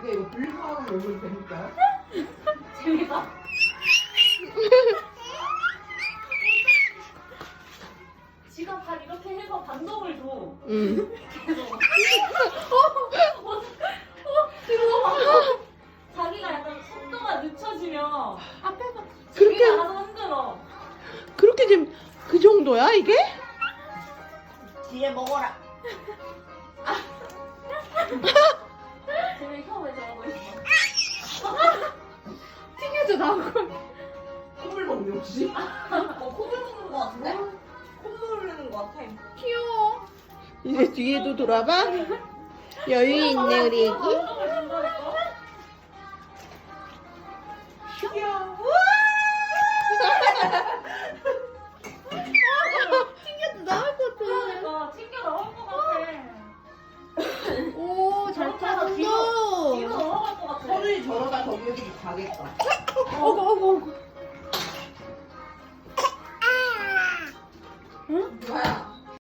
근데 이거 분리하는 얼굴 재밌다. 재밌어? 지가 발 이렇게 해서 반동을 줘. 응. 계속. 어, 어, 이거 자기가 약간 속도가 늦춰지면 앞에서 그렇게- 자기가 알아서 흔들어. 그렇게 지금 그 정도야 이게? 뒤에 먹어라. 콧물 먹는 혹시? 어, 콧물 먹는 거 같은데? 콧물 흐르는 거 같아. 귀여워. 이제 뒤에도 돌아봐. 여유 있네 우리 애기. 반동을 저기에서 가겠다. 어구, 어구, 어구. 뭐야?